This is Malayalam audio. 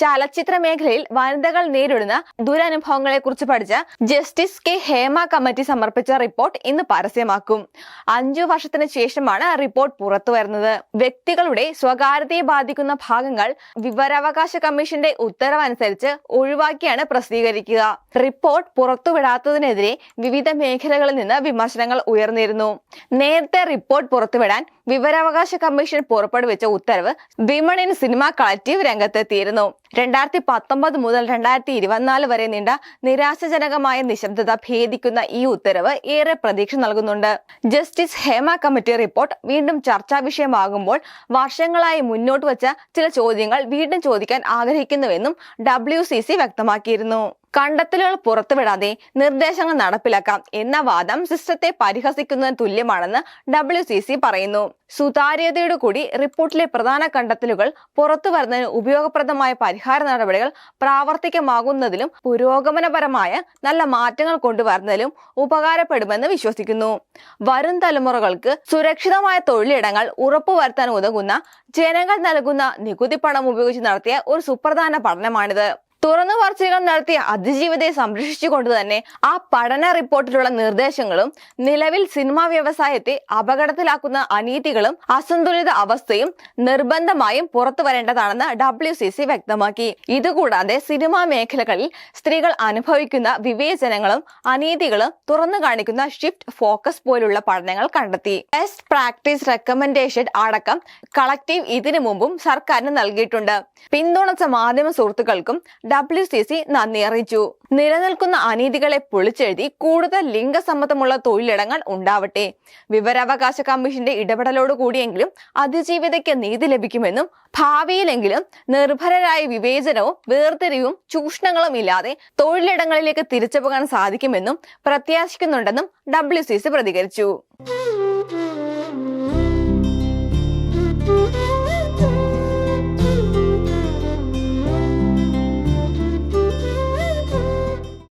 ചലച്ചിത്ര മേഖലയിൽ വനിതകൾ നേരിടുന്ന ദുരനുഭവങ്ങളെ കുറിച്ച് പഠിച്ച ജസ്റ്റിസ് കെ ഹേമ കമ്മിറ്റി സമർപ്പിച്ച റിപ്പോർട്ട് ഇന്ന് പരസ്യമാക്കും. അഞ്ചു വർഷത്തിന് ശേഷമാണ് റിപ്പോർട്ട് പുറത്തു വരുന്നത്. വ്യക്തികളുടെ സ്വകാര്യതയെ ബാധിക്കുന്ന ഭാഗങ്ങൾ വിവരാവകാശ കമ്മീഷന്റെ ഉത്തരവനുസരിച്ച് ഒഴിവാക്കിയാണ് പ്രസിദ്ധീകരിക്കുക. റിപ്പോർട്ട് പുറത്തുവിടാത്തതിനെതിരെ വിവിധ മേഖലകളിൽ നിന്ന് വിമർശനങ്ങൾ ഉയർന്നിരുന്നു. നേരത്തെ റിപ്പോർട്ട് പുറത്തുവിടാൻ വിവരാവകാശ കമ്മീഷൻ പുറപ്പെടുവിച്ച ഉത്തരവ് വിമൺ സിനിമ കളക്റ്റീവ് രംഗത്തെത്തിയിരുന്നു. രണ്ടായിരത്തി പത്തൊമ്പത് മുതൽ രണ്ടായിരത്തി ഇരുപത്തിനാല് വരെ നീണ്ട നിരാശജനകമായ നിശബ്ദത ഭേദിക്കുന്ന ഈ ഉത്തരവ് ഏറെ പ്രതീക്ഷ നൽകുന്നുണ്ട്. ജസ്റ്റിസ് ഹേമ കമ്മിറ്റി റിപ്പോർട്ട് വീണ്ടും ചർച്ചാ വിഷയമാകുമ്പോൾ വർഷങ്ങളായി മുന്നോട്ട് വച്ച ചില ചോദ്യങ്ങൾ വീണ്ടും ചോദിക്കാൻ ആഗ്രഹിക്കുന്നുവെന്നും ഡബ്ല്യു വ്യക്തമാക്കിയിരുന്നു. കണ്ടെത്തലുകൾ പുറത്തുവിടാതെ നിർദ്ദേശങ്ങൾ നടപ്പിലാക്കാം എന്ന വാദം സിസ്റ്റത്തെ പരിഹസിക്കുന്നതിന് തുല്യമാണെന്ന് ഡബ്ല്യു സി സി പറയുന്നു. സുതാര്യതയോടു കൂടി റിപ്പോർട്ടിലെ പ്രധാന കണ്ടെത്തലുകൾ പുറത്തു വരുന്നതിന് ഉപയോഗപ്രദമായ പരിഹാര നടപടികൾ പ്രാവർത്തികമാകുന്നതിലും പുരോഗമനപരമായ നല്ല മാറ്റങ്ങൾ കൊണ്ടുവരുന്നതിലും ഉപകാരപ്പെടുമെന്ന് വിശ്വസിക്കുന്നു. വരും തലമുറകൾക്ക് സുരക്ഷിതമായ തൊഴിലിടങ്ങൾ ഉറപ്പുവരുത്താൻ ഉതകുന്ന ജനങ്ങൾ നൽകുന്ന നികുതി പണം ഉപയോഗിച്ച് നടത്തിയ ഒരു സുപ്രധാന പഠനമാണിത്. തുറന്നു പറച്ചിലുകൾ നടത്തിയ അതിജീവിതയെ സംരക്ഷിച്ചുകൊണ്ട് തന്നെ ആ പഠന റിപ്പോർട്ടിലുള്ള നിർദ്ദേശങ്ങളും നിലവിൽ സിനിമാ വ്യവസായത്തെ അപകടത്തിലാക്കുന്ന അനീതികളും അസന്തുലിത അവസ്ഥയും നിർബന്ധമായും പുറത്തു വരേണ്ടതാണെന്ന് ഡബ്ല്യു സി സി വ്യക്തമാക്കി. ഇതുകൂടാതെ സിനിമാ മേഖലകളിൽ സ്ത്രീകൾ അനുഭവിക്കുന്ന വിവേചനങ്ങളും അനീതികളും തുറന്നു കാണിക്കുന്ന ഷിഫ്റ്റ് ഫോക്കസ് പോലുള്ള പഠനങ്ങൾ കണ്ടെത്തി. ബെസ്റ്റ് പ്രാക്ടീസ് റെക്കമെൻഡേഷൻ അടക്കം കളക്റ്റീവ് ഇതിനു മുമ്പും സർക്കാരിന് നൽകിയിട്ടുണ്ട്. പിന്തുണച്ച മാധ്യമ സുഹൃത്തുക്കൾക്കും ഡബ്ല്യു സി സി നന്ദി അറിയിച്ചു. നിലനിൽക്കുന്ന അനീതികളെ പൊളിച്ചെഴുതി കൂടുതൽ ലിംഗസമ്മതമുള്ള തൊഴിലിടങ്ങൾ ഉണ്ടാവട്ടെ. വിവരാവകാശ കമ്മീഷന്റെ ഇടപെടലോട് കൂടിയെങ്കിലും അതിജീവിതയ്ക്ക് നീതി ലഭിക്കുമെന്നും ഭാവിയിലെങ്കിലും നിർഭരരായ വിവേചനവും വേർതിരിവും ചൂഷണങ്ങളും ഇല്ലാതെ തൊഴിലിടങ്ങളിലേക്ക് തിരിച്ചു പോകാൻ സാധിക്കുമെന്നും പ്രത്യാശിക്കുന്നുണ്ടെന്നും ഡബ്ല്യു സി സി പ്രതികരിച്ചു.